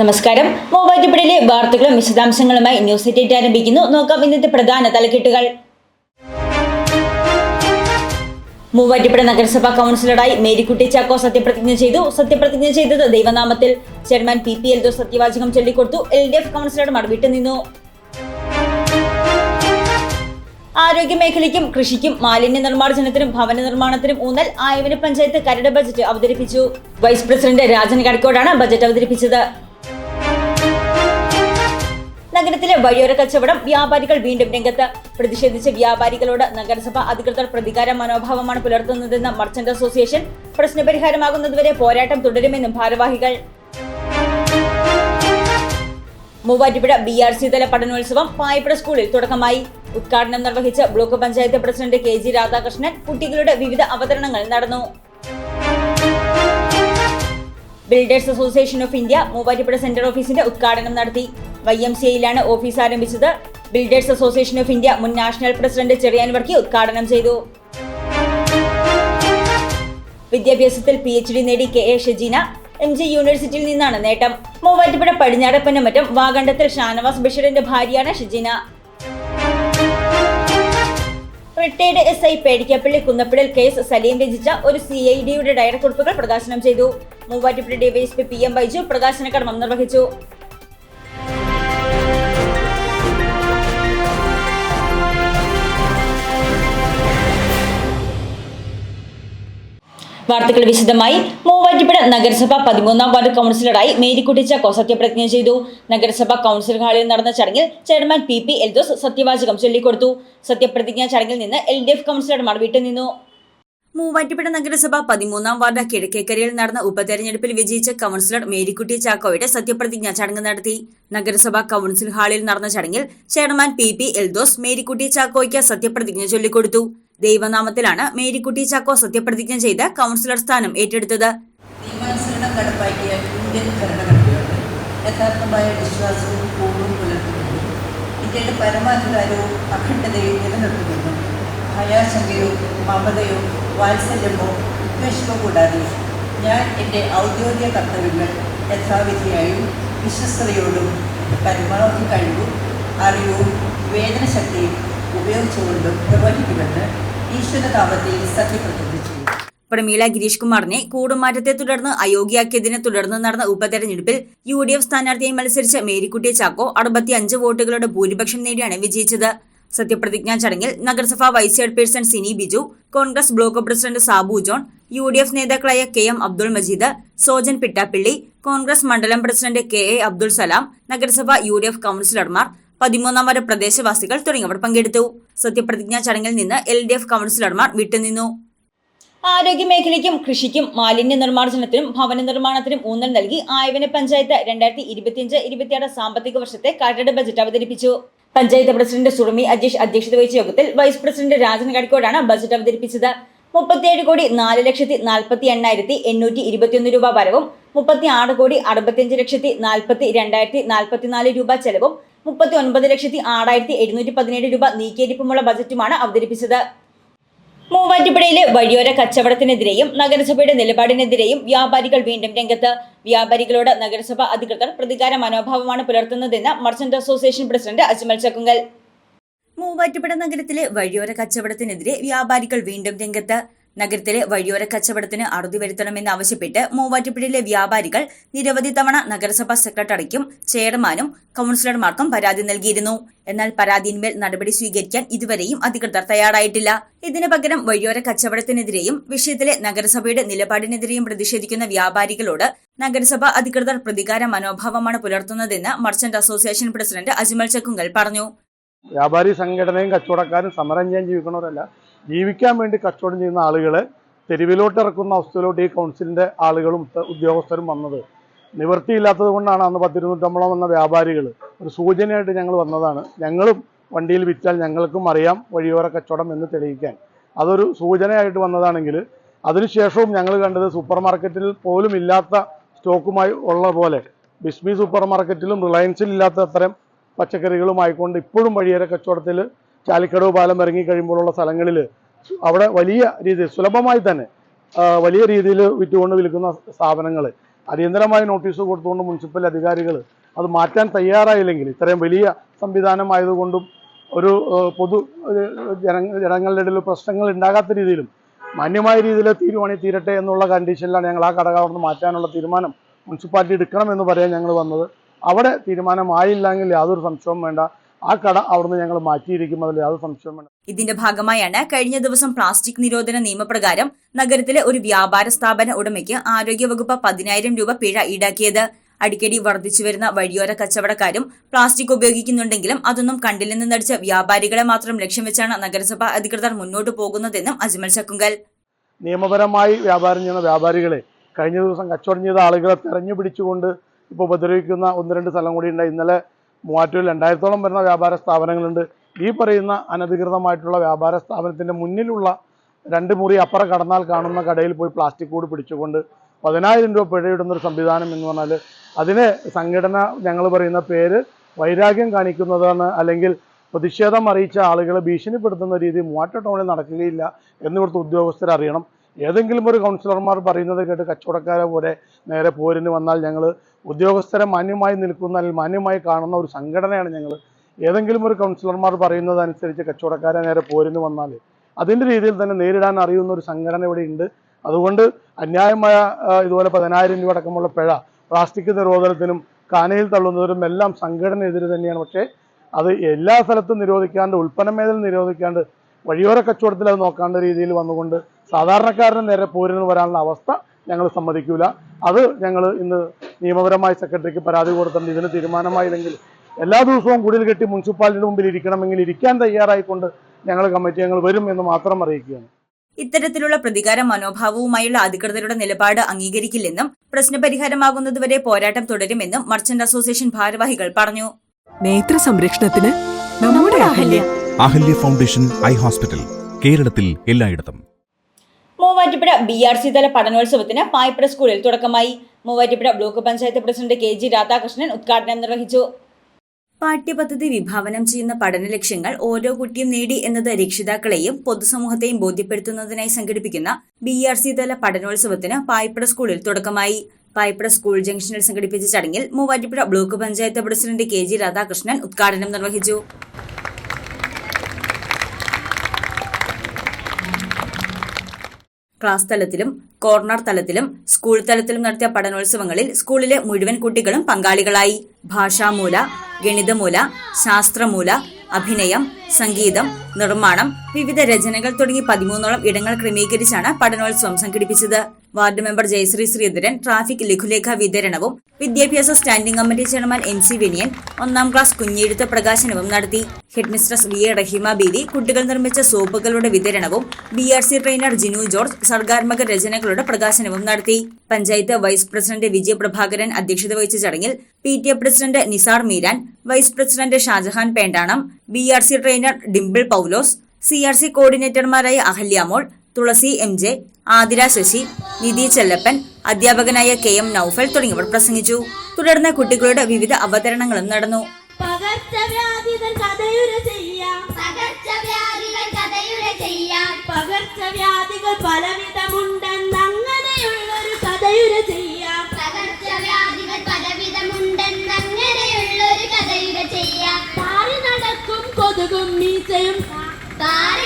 നമസ്കാരം. മൂവാറ്റുപുഴയിലെ വാർത്തകളും വിശദാംശങ്ങളുമായി ന്യൂസ് എറ്റേറ്റ് ആരംഭിക്കുന്നു. നോക്കാം ഇന്നത്തെ പ്രധാന തലക്കെട്ടുകൾ. മൂവാറ്റുപുഴ നഗരസഭാ കൗൺസിലറായി മേരിക്കുട്ടി ചാക്കോ സത്യപ്രതിജ്ഞ ചെയ്തു. സത്യപ്രതിജ്ഞ ചെയ്തത് ദൈവനാമത്തിൽ ചെയർമാൻ പി പി എൽദോ സത്യവാചകം ചൊല്ലിക്കൊടുത്തു. എൽ ഡി എഫ് കൗൺസിലർമാർ വിട്ടുനിന്നു ആരോഗ്യ മേഖലയ്ക്കും കൃഷിക്കും മാലിന്യ നിർമ്മാർജനത്തിനും ഭവന നിർമ്മാണത്തിനും ഊന്നൽ ആയവന പഞ്ചായത്ത് കരട് ബജറ്റ് അവതരിപ്പിച്ചു. വൈസ് പ്രസിഡന്റ് രാജൻ കടക്കോടാണ് ബജറ്റ് അവതരിപ്പിച്ചത്. നഗരത്തിലെ വഴിയോര കച്ചവടം വ്യാപാരികൾ വീണ്ടും രംഗത്ത് പ്രതിഷേധിച്ച് വ്യാപാരികളോട് നഗരസഭ അധികൃതർ പ്രതികാര മനോഭാവമാണ് പുലർത്തുന്നതെന്ന് മർച്ചന്റ് അസോസിയേഷൻ പ്രശ്നപരിഹാരമാകുന്നതുവരെ പോരാട്ടം തുടരുമെന്നും ഭാരവാഹികൾ. മൂവാറ്റുപുഴ ബി ആർ സി തല പഠനോത്സവം പായപ്പുഴ സ്കൂളിൽ തുടക്കമായി. ഉദ്ഘാടനം നിർവഹിച്ച block panchayat president K G Radhakrishnan കുട്ടികളുടെ വിവിധ അവതരണങ്ങൾ നടന്നു. Builders association of India Muvattupuzha centre ഓഫീസിന്റെ ഉദ്ഘാടനം നടത്തി. വൈ എം സി ഐയിലാണ് ഓഫീസ് ആരംഭിച്ചത്. ബിൽഡേഴ്സ് അസോസിയേഷൻ ഓഫ് ഇന്ത്യ മുൻ നാഷണൽ പ്രസിഡന്റ് ചെറിയാൻ വർക്കി ഉദ്ഘാടനം ചെയ്തു. വിദ്യാഭ്യാസത്തിൽ പി എച്ച് ഡി നേടി K A Shajeena. M G യൂണിവേഴ്സിറ്റിയിൽ നിന്നാണ് നേട്ടം. മൂവാറ്റുപുഴ പടിഞ്ഞാറപ്പന്നമറ്റം വാഗണ്ടത്തിൽ ഷാനവാസ് ബഷീറിന്റെ ഭാര്യയാണ് Shajeena. Retired S I Pedikkappally കുന്നപ്പിളിൽ case Saleem രചിച്ച ഒരു സി ഐ ഡിയുടെ ഡയറക്കുറിപ്പുകൾ പ്രകാശനം ചെയ്തു. Muvattupuzha DYSP P M Baiju പ്രകാശന കർമ്മം നിർവഹിച്ചു. വാർത്തകൾ വിശദമായി. മൂവാറ്റുപുഴ നഗരസഭ പതിമൂന്നാം വാർഡ് കൗൺസിലറായി മേരിക്കുട്ടി ചാക്കോ സത്യപ്രതിജ്ഞ ചെയ്തു. നഗരസഭ കൗൺസിൽ ഹാളിൽ നടന്ന ചടങ്ങിൽ ചെയർമാൻ പി പി എൽദോസ് സത്യവാചകം ചൊല്ലിക്കൊടുത്തു. സത്യപ്രതിജ്ഞാ ചടങ്ങിൽ നിന്ന് എൽ ഡി എഫ് കൗൺസിലർമാർ വിട്ടുനിന്നു മൂവാറ്റുപുഴ നഗരസഭ പതിമൂന്നാം വാർഡ് കിഴക്കേക്കരയിൽ നടന്ന ഉപതെരഞ്ഞെടുപ്പിൽ വിജയിച്ച കൌൺസിലർ മേരിക്കുട്ടി ചാക്കോയുടെ സത്യപ്രതിജ്ഞാ ചടങ്ങ് നടത്തി. നഗരസഭ കൌൺസിൽ ഹാളിൽ നടന്ന ചടങ്ങിൽ chairman P P Eldhose Marykutty ചാക്കോയ്ക്ക് സത്യപ്രതിജ്ഞ ചൊല്ലിക്കൊടുത്തു. ദൈവനാമത്തിലാണ് മേരിക്കുട്ടി ചക്കോ സത്യപ്രതിജ്ഞ ചെയ്ത് കൗൺസിലർ സ്ഥാനം ഏറ്റെടുത്തത്. നിയമാനുസരണം നടപ്പാക്കിയ ഇന്ത്യൻ ഭരണഘടനയോട് യഥാർത്ഥമായ വിശ്വാസവും പൂർവം പുലർത്തുന്നു ഇന്ത്യയുടെ പരമാധികാരവും അഖണ്ഡതയും നിലനിർത്തുമെന്നും ഭയാശങ്കയോ മമതയോ വാത്സല്യമോ ഉദ്വേഷമോ കൂടാതെ ഞാൻ എന്റെ ഔദ്യോഗിക കർത്തവ്യങ്ങൾ യഥാവിധിയായും വിശ്വസ്തയോടും പരമാവധി കഴിവും അറിവും വേദനശക്തിയും ഉപയോഗിച്ചുകൊണ്ടും നിർവഹിക്കുമെന്ന് സത്യപ്രതിജ്ഞ പ്രമീള ഗിരീഷ് കുമാറിനെ കൂടുമാറ്റത്തെ തുടർന്ന് അയോഗ്യയാക്കിയതിനെ തുടർന്ന് നടന്ന ഉപതെരഞ്ഞെടുപ്പിൽ യു ഡി എഫ് സ്ഥാനാർത്ഥിയായി മത്സരിച്ച മേരിക്കുട്ടി ചാക്കോ അറുപത്തിയഞ്ച് വോട്ടുകളുടെ ഭൂരിപക്ഷം നേടിയാണ് വിജയിച്ചത്. സത്യപ്രതിജ്ഞാ ചടങ്ങിൽ നഗരസഭാ vice chairperson Sini Biju Congress block president Sabu John U D F നേതാക്കളായ കെ എം അബ്ദുൾ മജീദ് സോജൻ പിട്ടാപ്പിള്ളി കോൺഗ്രസ് മണ്ഡലം president K A Abdul Salam നഗരസഭ യു ഡി എഫ് കൌൺസിലർമാർ പതിമൂന്നാം വാർഡ് പ്രദേശവാസികൾ തുടങ്ങിയവർ പങ്കെടുത്തു. സത്യപ്രതിജ്ഞാ ചടങ്ങിൽ നിന്ന് എൽ ഡി എഫ് കൌൺസിലർമാർ വിട്ടുനിന്നു. ആരോഗ്യ മേഖലയ്ക്കും കൃഷിക്കും മാലിന്യ നിർമ്മാർജനത്തിനും ഭവന നിർമ്മാണത്തിനും ഊന്നൽ നൽകി ആയവന പഞ്ചായത്ത് രണ്ടായിരത്തി ഇരുപത്തിയഞ്ച് ഇരുപത്തിയാറ് സാമ്പത്തിക വർഷത്തെ കരട് ബജറ്റ് അവതരിപ്പിച്ചു. പഞ്ചായത്ത് പ്രസിഡന്റ് സുറുമി അജീഷ് അധ്യക്ഷത വഹിച്ച യോഗത്തിൽ വൈസ് പ്രസിഡന്റ് രാജൻ കടക്കോടാണ് ബജറ്റ് അവതരിപ്പിച്ചത്. മുപ്പത്തിയേഴ് കോടി നാല് ലക്ഷത്തി നാൽപ്പത്തി എണ്ണായിരത്തി എണ്ണൂറ്റി ഇരുപത്തിയൊന്ന് രൂപ വരവും മുപ്പത്തി ആറ് കോടി അറുപത്തിയഞ്ച് ലക്ഷത്തി നാൽപ്പത്തി രണ്ടായിരത്തി നാൽപ്പത്തിനാല് രൂപ ചെലവും മുപ്പത്തി ഒൻപത് ലക്ഷത്തി ആറായിരത്തി എഴുന്നൂറ്റി പതിനേഴ് രൂപ നീക്കിയിരിപ്പുമുള്ള ബജറ്റുമാണ് അവതരിപ്പിച്ചത്. മൂവാറ്റുപുഴയിലെ വഴിയോര കച്ചവടത്തിനെതിരെയും നഗരസഭയുടെ നിലപാടിനെതിരെയും വ്യാപാരികൾ വീണ്ടും രംഗത്ത്. വ്യാപാരികളോട് നഗരസഭ അധികൃതർ പ്രതികാര മനോഭാവമാണ് പുലർത്തുന്നതെന്ന് merchant association president Ajmal Chakkungal Muvattupuzha നഗരത്തിലെ വഴിയോര കച്ചവടത്തിനെതിരെ വ്യാപാരികൾ വീണ്ടും രംഗത്ത്. നഗരത്തിലെ വഴിയോര കച്ചവടത്തിന് അറുതി വരുത്തണമെന്ന് ആവശ്യപ്പെട്ട് മൂവാറ്റുപുഴയിലെ വ്യാപാരികൾ നിരവധി തവണ നഗരസഭാ സെക്രട്ടറിക്കും ചെയർമാനും കൌൺസിലർമാർക്കും പരാതി നൽകിയിരുന്നു. എന്നാൽ പരാതിയിന്മേൽ നടപടി സ്വീകരിക്കാൻ ഇതുവരെയും അധികൃതർ തയ്യാറായിട്ടില്ല. ഇതിനു പകരം വഴിയോര കച്ചവടത്തിനെതിരെയും വിഷയത്തിലെ നഗരസഭയുടെ നിലപാടിനെതിരെയും പ്രതിഷേധിക്കുന്ന വ്യാപാരികളോട് നഗരസഭ അധികൃതർ പ്രതികാര മനോഭാവമാണ് പുലർത്തുന്നതെന്ന് merchant association president Ajmal Chakkungal പറഞ്ഞു. വ്യാപാരി സംഘടനയും കച്ചവടക്കാരും സമരം ചെയ്യാൻ ജീവിക്കണവരല്ല ജീവിക്കാൻ വേണ്ടി കച്ചവടം ചെയ്യുന്ന ആളുകളെ തെരുവിലോട്ട് ഇറക്കുന്ന അവസ്ഥയിലോട്ട് ഈ കൗൺസിലിന്റെ ആളുകളും ഉദ്യോഗസ്ഥരും വന്നത്. നിവൃത്തിയില്ലാത്തത് കൊണ്ടാണ് അന്ന് പത്തിരുന്നൂറ്റമ്പളം വന്ന വ്യാപാരികൾ. ഒരു സൂചനയായിട്ട് ഞങ്ങൾ വന്നതാണ്. ഞങ്ങളും വണ്ടിയിൽ വിറ്റാൽ ഞങ്ങൾക്കും അറിയാം വഴിയോര കച്ചവടം എന്ന് തെളിയിക്കാൻ. അതൊരു സൂചനയായിട്ട് വന്നതാണെങ്കിൽ അതിനുശേഷവും ഞങ്ങൾ കണ്ടത് സൂപ്പർ മാർക്കറ്റിൽ പോലും ഇല്ലാത്ത സ്റ്റോക്കുമായി ഉള്ള പോലെ ബിസ്മി സൂപ്പർ മാർക്കറ്റിലും റിലയൻസിൽ ഇല്ലാത്ത അത്തരം പച്ചക്കറികളുമായിക്കൊണ്ട് ഇപ്പോഴും വഴിയേറെ കച്ചവടത്തിൽ ചാലിക്കടവ് പാലം ഇറങ്ങിക്കഴിയുമ്പോഴുള്ള സ്ഥലങ്ങളിൽ അവിടെ വലിയ രീതിയിൽ സുലഭമായി തന്നെ വലിയ രീതിയിൽ വിറ്റുകൊണ്ട് വിൽക്കുന്ന സ്ഥാപനങ്ങൾ അടിയന്തരമായി നോട്ടീസ് കൊടുത്തുകൊണ്ട് മുനിസിപ്പൽ അധികാരികൾ അത് മാറ്റാൻ തയ്യാറായില്ലെങ്കിൽ ഇത്രയും വലിയ സംവിധാനമായതുകൊണ്ടും ഒരു പൊതു ജന ജനങ്ങളുടെ ഇടയിൽ പ്രശ്നങ്ങൾ ഉണ്ടാകാത്ത രീതിയിലും മാന്യമായ രീതിയിൽ തീരുവാണി തീരട്ടെ എന്നുള്ള കണ്ടീഷനിലാണ് ഞങ്ങൾ ആ കടകൾ അവിടുന്ന് മാറ്റാനുള്ള തീരുമാനം മുനിസിപ്പാലിറ്റി എടുക്കണമെന്ന് പറയാൻ ഞങ്ങൾ വന്നത്. അവിടെ തീരുമാനമായില്ലെങ്കിൽ യാതൊരു സംശയവും വേണ്ട. ആ കട അവിടുന്ന് ഞങ്ങൾ മാറ്റിയിരിക്കും അതിൽ യാതൊരു ഇതിന്റെ ഭാഗമായാണ് കഴിഞ്ഞ ദിവസം പ്ലാസ്റ്റിക് നിരോധന നിയമപ്രകാരം നഗരത്തിലെ ഒരു വ്യാപാര സ്ഥാപന ഉടമയ്ക്ക് ആരോഗ്യവകുപ്പ് പതിനായിരം രൂപ പിഴ ഈടാക്കിയത്. അടിക്കടി വർദ്ധിച്ചുവരുന്ന വഴിയോര കച്ചവടക്കാരും പ്ലാസ്റ്റിക് ഉപയോഗിക്കുന്നുണ്ടെങ്കിലും അതൊന്നും കണ്ടില്ലെന്ന് നടിച്ച വ്യാപാരികളെ മാത്രം ലക്ഷ്യം വെച്ചാണ് നഗരസഭ അധികൃതർ മുന്നോട്ട് പോകുന്നതെന്നും അജ്മൽ ചക്കുങ്കൽ നിയമപരമായി വ്യാപാരം ചെയ്യുന്ന വ്യാപാരികളെ കഴിഞ്ഞ ദിവസം കച്ചവടം ചെയ്ത ആളുകളെ തെരഞ്ഞു പിടിച്ചുകൊണ്ട് ഇപ്പോൾ ഉപദ്രവിക്കുന്ന ഒന്ന് രണ്ട് സ്ഥലം കൂടി ഉണ്ട്. ഇന്നലെ മൂവാറ്റൂരിൽ രണ്ടായിരത്തോളം വരുന്ന വ്യാപാര സ്ഥാപനങ്ങളുണ്ട്. ഈ പറയുന്ന അനധികൃതമായിട്ടുള്ള വ്യാപാര സ്ഥാപനത്തിന്റെ മുന്നിലുള്ള രണ്ട് മുറി അപ്പുറം കടന്നാൽ കാണുന്ന കടയിൽ പോയി പ്ലാസ്റ്റിക് കൂട് പിടിച്ചുകൊണ്ട് പതിനായിരം രൂപ പിഴയിടുന്ന ഒരു സംവിധാനം എന്ന് പറഞ്ഞാൽ അതിന് സംഘടന ഞങ്ങൾ പറയുന്ന പേര് വൈരാഗ്യം കാണിക്കുന്നതാണ്. അല്ലെങ്കിൽ പ്രതിഷേധം അറിയിച്ച ആളുകളെ ഭീഷണിപ്പെടുത്തുന്ന രീതി മൂവാറ്റ ടൗണിൽ നടക്കുകയില്ല എന്നിവിടുത്തെ ഉദ്യോഗസ്ഥർ അറിയണം ഏതെങ്കിലും ഒരു കൗൺസിലർമാർ പറയുന്നത് കേട്ട് കച്ചവടക്കാരെ പോലെ നേരെ പോരിന് വന്നാൽ ഞങ്ങൾ ഉദ്യോഗസ്ഥരെ മാന്യമായി നിൽക്കുന്ന അല്ലെങ്കിൽ മാന്യമായി കാണുന്ന ഒരു സംഘടനയാണ് ഞങ്ങൾ ഏതെങ്കിലും ഒരു കൗൺസിലർമാർ പറയുന്നത് അനുസരിച്ച് കച്ചവടക്കാരെ നേരെ പോരിന് വന്നാൽ അതിന്റെ രീതിയിൽ തന്നെ നേരിടാൻ അറിയുന്ന ഒരു സംഘടന ഇവിടെ ഉണ്ട്. അതുകൊണ്ട് അന്യായമായ ഇതുപോലെ പതിനായിരം രൂപ അടക്കമുള്ള പിഴ പ്ലാസ്റ്റിക് നിരോധനത്തിനും കാനയിൽ തള്ളുന്നതിനും എല്ലാം സംഘടന എതിര് തന്നെയാണ്. പക്ഷേ അത് എല്ലാ സ്ഥലത്തും നിരോധിക്കാണ്ട് ഉൽപ്പന്ന മേഖല നിരോധിക്കാണ്ട് വഴിയോര കച്ചവടത്തിൽ അത് നോക്കാണ്ട രീതിയിൽ വന്നുകൊണ്ട് സാധാരണക്കാരന് നേരെ പോരിന് വരാനുള്ള അവസ്ഥ ഞങ്ങൾ സമ്മതിക്കൂല. അത് ഞങ്ങൾ ഇന്ന് നിയമപരമായി സെക്രട്ടറിക്ക് പരാതി കൊടുത്തിട്ടുണ്ട്. ഇതിന് തീരുമാനമായില്ലെങ്കിൽ എല്ലാ ദിവസവും കുടിൽ കെട്ടി മുനിസിപ്പാലിറ്റിയുടെ മുമ്പിൽ ഇരിക്കണമെങ്കിൽ ഇരിക്കാൻ തയ്യാറായിക്കൊണ്ട് ഞങ്ങൾ കമ്മിറ്റി ഞങ്ങൾ വരും എന്ന് മാത്രം അറിയിക്കുകയാണ്. ഇത്തരത്തിലുള്ള പ്രതികാര മനോഭാവവുമായുള്ള അധികൃതരുടെ നിലപാട് അംഗീകരിക്കില്ലെന്നും പ്രശ്നപരിഹാരമാകുന്നതുവരെ പോരാട്ടം തുടരുമെന്നും മർച്ചന്റ് അസോസിയേഷൻ ഭാരവാഹികൾ പറഞ്ഞു. നേത്ര സംരക്ഷണത്തിന് നമ്മുടെ Ahalya. Ahalya foundation eye hospital കേരളത്തിൽ എല്ലായിടത്തും. മൂവാറ്റുപുഴ ബി ആർ സി തല പഠനോത്സവത്തിന് പായ്പട സ്കൂളിൽ തുടക്കമായി. Muvattupuzha block panchayat president K G Radhakrishnan ഉദ്ഘാടനം നിർവഹിച്ചു. പാഠ്യപദ്ധതി വിഭാവനം ചെയ്യുന്ന പഠന ലക്ഷ്യങ്ങൾ ഓരോ കുട്ടിയും നേടി എന്നത് രക്ഷിതാക്കളെയും പൊതുസമൂഹത്തെയും ബോധ്യപ്പെടുത്തുന്നതിനായി സംഘടിപ്പിക്കുന്ന ബി ആർ സി തല പഠനോത്സവത്തിന് പായ്പട സ്കൂളിൽ തുടക്കമായി. പായ്പട സ്കൂൾ ജംഗ്ഷനിൽ സംഘടിപ്പിച്ച ചടങ്ങിൽ Muvattupuzha block panchayat president K G Radhakrishnan ഉദ്ഘാടനം നിർവഹിച്ചു. ക്ലാസ് തലത്തിലും കോർണർ തലത്തിലും സ്കൂൾ തലത്തിലും നടത്തിയ പഠനോത്സവങ്ങളിൽ സ്കൂളിലെ മുഴുവൻ കുട്ടികളും പങ്കാളികളായി. ഭാഷാമൂല ഗണിതമൂല ശാസ്ത്രമൂല അഭിനയം സംഗീതം നിർമ്മാണം വിവിധ രചനകൾ തുടങ്ങി പതിമൂന്നോളം ഇടങ്ങൾ ക്രമീകരിച്ചാണ് പഠനോത്സവം സംഘടിപ്പിച്ചത്. Ward member Jayasree Sreedharan traffic ലഘുലേഖ വിതരണവും വിദ്യാഭ്യാസ standing committee chairman N C Viniyan ഒന്നാം ക്ലാസ് കുഞ്ഞെഴുത്ത് പ്രകാശനവും നടത്തി. ഹെഡ്മിസ്ട്രസ് വി എ റഹീമ ബീദി കുട്ടികൾ നിർമ്മിച്ച സോപ്പുകളുടെ വിതരണവും B R C trainer Jinu George സർഗാത്മക രചനകളുടെ പ്രകാശനവും നടത്തി. പഞ്ചായത്ത് വൈസ് പ്രസിഡന്റ് വിജയപ്രഭാകരൻ അധ്യക്ഷത വഹിച്ച ചടങ്ങിൽ P T A president Nisar Meeran vice president Shajahan Pendanam B R C trainer Dimple Paulose C R C കോർഡിനേറ്റർമാരായ Ahalyamol Thulasi M J Athira Sasi Nidhi Chellappan അധ്യാപകനായ കെ എം നൌഫൽ തുടങ്ങിയവർ പ്രസംഗിച്ചു. തുടർന്ന് കുട്ടികളുടെ വിവിധ അവതരണങ്ങളും നടന്നു.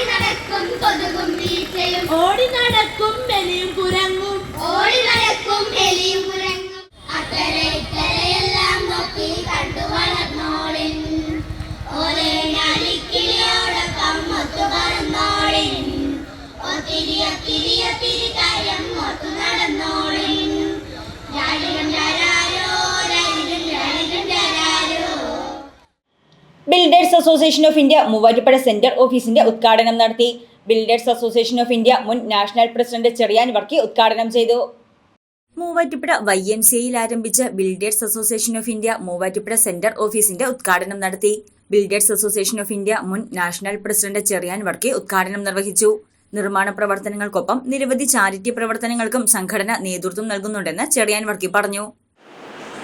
നടക്കും കൊതുകും ഓടി നടക്കും എലിയും കുരങ്ങും. ഓടി നടക്കും എലിയും കുരങ്ങും. അക്കരെ ഇക്കരെയെല്ലാം നോക്കി കണ്ടു വളർന്നോളിൻ. ഒരേ ഞാലിക്കിളിയോടൊപ്പം ഒത്തു പറന്നോളിൻ. ഒത്തിരി ഒത്തിരി ഒത്തിരി കാര്യം ഒത്തു നടന്നോളിൻ. രാരാരോ builders association of India Muvattupuzha centre ഓഫീസിന്റെ ഉദ്ഘാടനം നടത്തി. ബിൽഡേഴ്സ് അസോസിയേഷൻ ഓഫ് ഇന്ത്യ മുൻ നാഷണൽ പ്രസിഡന്റ് ചെറിയാൻ വർക്കി ഉദ്ഘാടനം ചെയ്തു. മൂവാറ്റുപുഴ വൈ എം സിയിൽ ആരംഭിച്ച builders association of India Muvattupuzha centre ഓഫീസിന്റെ ഉദ്ഘാടനം നടത്തി. ബിൽഡേഴ്സ് അസോസിയേഷൻ ഓഫ് ഇന്ത്യ മുൻ നാഷണൽ പ്രസിഡന്റ് ചെറിയാൻ വർക്കി ഉദ്ഘാടനം നിർവഹിച്ചു. നിർമ്മാണ പ്രവർത്തനങ്ങൾക്കൊപ്പം നിരവധി ചാരിറ്റി പ്രവർത്തനങ്ങൾക്കും സംഘടന നേതൃത്വം നൽകുന്നുണ്ടെന്ന് ചെറിയാൻ വർക്കി പറഞ്ഞു.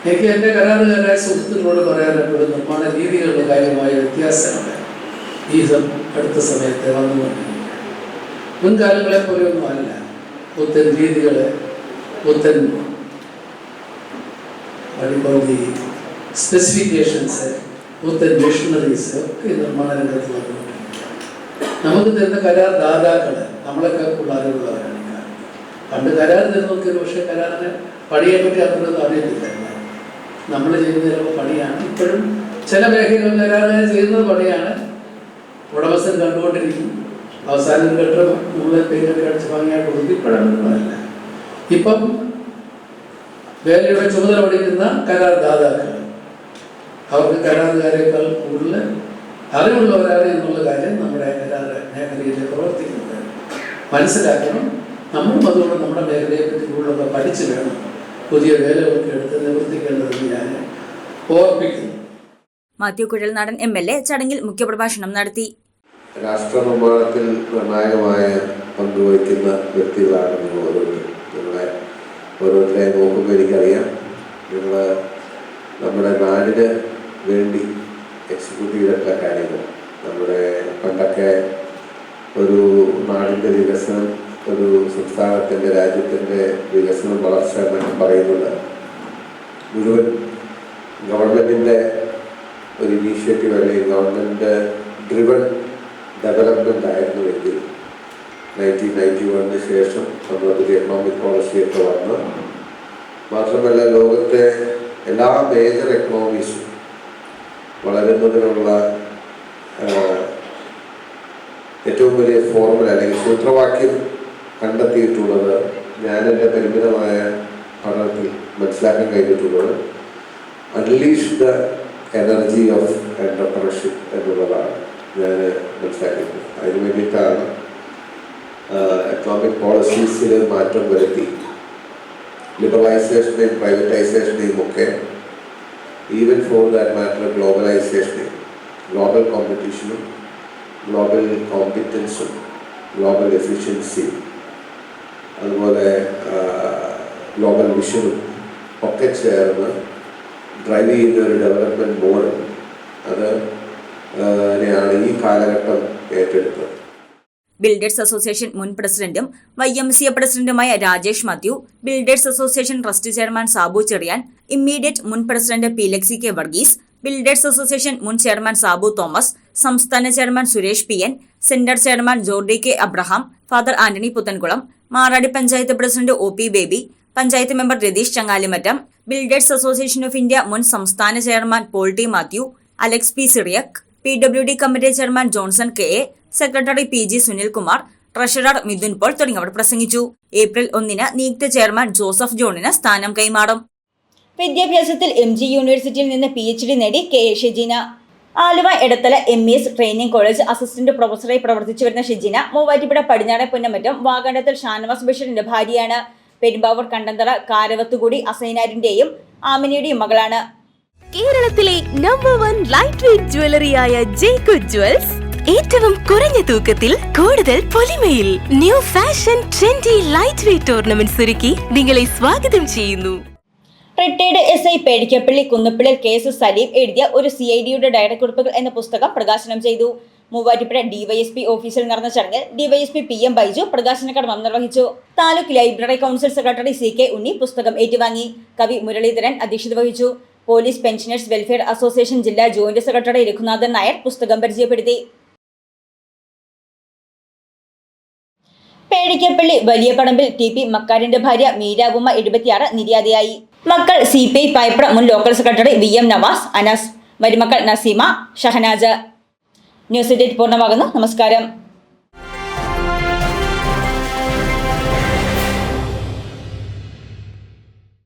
എനിക്ക് എന്റെ കരാറുകാരായ സുഹൃത്തുക്കളോട് പറയാനുള്ളത് നിർമ്മാണ രീതികളുടെ കാര്യമായ വ്യത്യാസങ്ങൾ ഈ അടുത്ത സമയത്ത് വന്നുകൊണ്ടിരിക്കുകയാണ് മുൻകാലങ്ങളെ പോലെയൊന്നും അല്ല. പുത്തൻ രീതികൾ പുത്തൻ അടിക്കോടി സ്പെസിഫിക്കേഷൻസ് പുത്തൻ മെഷീനറീസ് ഒക്കെ നിർമ്മാണ രംഗത്ത് നമുക്ക് തരുന്ന കരാർ ദാതാക്കൾ നമ്മളൊക്കെ ഈ പണ്ട് കരാർ തരുന്നവർക്ക് പക്ഷേ കരാറിന് പണിയെപ്പറ്റി അത്രയൊന്നും അറിയത്തില്ല നമ്മൾ ചെയ്യുന്ന പണിയാണ്. ഇപ്പോഴും ചില മേഖലകളിൽ കരാറുകാർ ചെയ്യുന്നത് പണിയാണ്. ഉടമസ്ഥൻ കണ്ടുകൊണ്ടിരിക്കും. അവസാനം കെട്ടും മുഴുവൻ പേരൊക്കെ അടിച്ച് ഭംഗിയായിട്ട് കൊടുക്കും ഇപ്പോഴാണ് ഇപ്പം വേലയുടെ ചുമതല പഠിക്കുന്ന കരാർ ദാതാക്കൾ. അവർക്ക് കരാറുകാരേക്കാൾ കൂടുതൽ അറിവുള്ളവരാണ് എന്നുള്ള കാര്യം നമ്മുടെ കരാർ മേഖലയിൽ പ്രവർത്തിക്കുന്നത് മനസ്സിലാക്കണം. നമ്മളും അതുകൊണ്ട് നമ്മുടെ മേഖലയെ പറ്റി കൂടുതലൊക്കെ പഠിച്ചു വേണം. പുതിയ വേലകൾക്ക് എടുത്ത് നിവർത്തിക്കേണ്ടതെന്ന് ഞാൻ ഓർമ്മിക്കുന്നു Mathew Kuzhalnadan M L A ചടങ്ങിൽ മുഖ്യപ്രഭാഷണം നടത്തി. രാഷ്ട്രനിർമ്മാണത്തിൽ നിർണായകമായ പങ്കുവഹിക്കുന്ന വ്യക്തികളാണ് നിങ്ങൾ ഓരോരുത്തരും നിങ്ങളെ ഓരോരുത്തരെ നോക്കുമ്പോൾ എനിക്കറിയാം. നിങ്ങൾ നമ്മുടെ നാടിന് വേണ്ടി എക്സിക്യൂട്ട് ചെയ്തിട്ടുള്ള കാര്യങ്ങൾ നമ്മുടെ പണ്ടൊക്കെ ഒരു നാടിന്റെ വികസനം ഒരു സംസ്ഥാനത്തിന്റെ രാജ്യത്തിന്റെ വികസനം വളർച്ച എന്നൊക്കെ പറയുന്നത് മുഴുവൻ ഗവൺമെന്റിന്റെ ഒരു ഇനീഷ്യേറ്റീവ് അല്ലെങ്കിൽ ഗവൺമെന്റ് ഡ്രിവൺ ഡെവലപ്മെന്റ് ആയിരുന്നുവെങ്കിൽ നയന്റീൻ നയന്റി വണ്ണിന് ശേഷം നമ്മുടെ പുതിയ എക്കണോമിക് പോളിസിയൊക്കെ വന്ന്. മാത്രമല്ല ലോകത്തെ എല്ലാ മേജർ എക്കണോമീസും വളരുന്നതിനുള്ള ഏറ്റവും വലിയ ഫോർമുല അല്ലെങ്കിൽ സൂത്രവാക്യം കണ്ടെത്തിയിട്ടുള്ളത് ഞാനെന്റെ പരിമിതമായ പഠനത്തിൽ മനസ്സിലാക്കാൻ കഴിഞ്ഞിട്ടുള്ളത് അൺലീഷ് ദ എനർജി ഓഫ് എന്റർപ്രണർഷിപ്പ് എന്നുള്ളതാണ് ഞാൻ മനസ്സിലാക്കിയത് അതിന് വേണ്ടിയിട്ടാണ് എക്കണോമിക് പോളിസീസിൽ മാറ്റം വരുത്തി. ലിബറലൈസേഷനെയും പ്രൈവറ്റൈസേഷനെയും ഒക്കെ ഈവൻ ഫോർ ദാറ്റ് മാറ്റർ ഗ്ലോബലൈസേഷനെയും ഗ്ലോബൽ കോമ്പറ്റീഷനും ഗ്ലോബൽ കോമ്പിറ്റൻസും ഗ്ലോബൽ എഫിഷ്യൻസിയും അതുപോലെ ഗ്ലോബൽ മിഷനും ഒക്കെ ചേർന്ന് ഡ്രൈവ് ചെയ്യുന്ന ഒരു ഡെവലപ്മെന്റ് ബോർഡ് അത് ാണ് ഈ കാലഘട്ടം ഏറ്റെടുത്തത്. ബിൽഡേഴ്സ് അസോസിയേഷൻ മുൻ പ്രസിഡന്റും വൈ എം സി എ പ്രസിഡന്റുമായ Rajesh Mathew builders association trust chairman Sabu Cherian immediate മുൻ president P Lexi K Varghese builders association മുൻ ചെയർമാൻ സാബു തോമസ് സംസ്ഥാന chairman Suresh P N centre chairman Jordy K Abraham father Antony Puthenkulam Marady panchayat president O P Baby panchayat member Ratheesh Changalimattam builders association of India മുൻ സംസ്ഥാന chairman Paul T Mathew Alex P Cyriac P W D committee chairman Johnson K A secretary P G Sunilkumar treasurer Midhun Paul തുടങ്ങിയവർ പ്രസംഗിച്ചു. April ഒന്നിന് നിയുക്ത chairman Joseph ജോണിന് സ്ഥാനം കൈമാറും. വിദ്യാഭ്യാസത്തിൽ എം ജി യൂണിവേഴ്സിറ്റിയിൽ നിന്ന് പി എച്ച് ഡി നേടി K A Shejeena. Aluva Edathala M E S training college assistant പ്രൊഫസറായി പ്രവർത്തിച്ചു വരുന്ന ഷിജിന മൂവാറ്റുപുഴ പടിഞ്ഞാറെ പുന്നമറ്റം വാഗണ്ടത്തിൽ ഷാനവാസ് ബഷീറിന്റെ ഭാര്യയാണ്. പെരുമ്പാവൂർ കണ്ടന്തറ കാരവത്തുകൂടി അസൈനാരിന്റെയും ആമിനിയുടെയും മകളാണ്. കേരളത്തിലെ നമ്പർ വൺ ലൈറ്റ് വെയിറ്റ് ജ്വല്ലറിയായ ജേക്കു ജ്വൽസ് ഏറ്റവും കുറഞ്ഞ തൂക്കത്തിൽ കൂടുതൽ പൊലിമയിൽ new fashion trendy light weight tournament ഒരുക്കി നിങ്ങളെ സ്വാഗതം ചെയ്യുന്നു. റിട്ടയർഡ് എസ് ഐ പേടിക്കപ്പള്ളി കുന്നപ്പിള്ളിൽ കെ എസ് സലീം എഴുതിയ ഒരു സി ഐ ഡിയുടെ ഡയറക്കുറിപ്പുകൾ എന്ന പുസ്തകം പ്രകാശനം ചെയ്തു. മൂവാറ്റുപുഴ ഡിവൈഎസ്പി ഓഫീസിൽ നടന്ന ചടങ്ങിൽ ഡിവൈഎസ്പി പി എം ബൈജു പ്രകാശന കർമ്മം നിർവഹിച്ചു taluk library council secretary C K Unni പുസ്തകം ഏറ്റുവാങ്ങി. കവി മുരളീധരൻ അധ്യക്ഷത വഹിച്ചു. പോലീസ് പെൻഷനേഴ്സ് വെൽഫെയർ അസോസിയേഷൻ ജില്ലാ ജോയിന്റ് സെക്രട്ടറി രഘുനാഥൻ നായർ പുസ്തകം പരിചയപ്പെടുത്തി. പേടിക്കപ്പള്ളി വലിയ പടമ്പിൽ ടി പി മക്കാരിന്റെ ഭാര്യ മീരാവുമ്മ എഴുപത്തിയാറ് നിര്യാതയായി. മക്കൾ സി പി ഐ പായപ്ര മുൻ local secretary V M Navas Anas മരുമക്കൾ നസീമ ഷഹനാജ്. ന്യൂസ് എഡിറ്റ് പൂർണമാകുന്നു. നമസ്കാരം.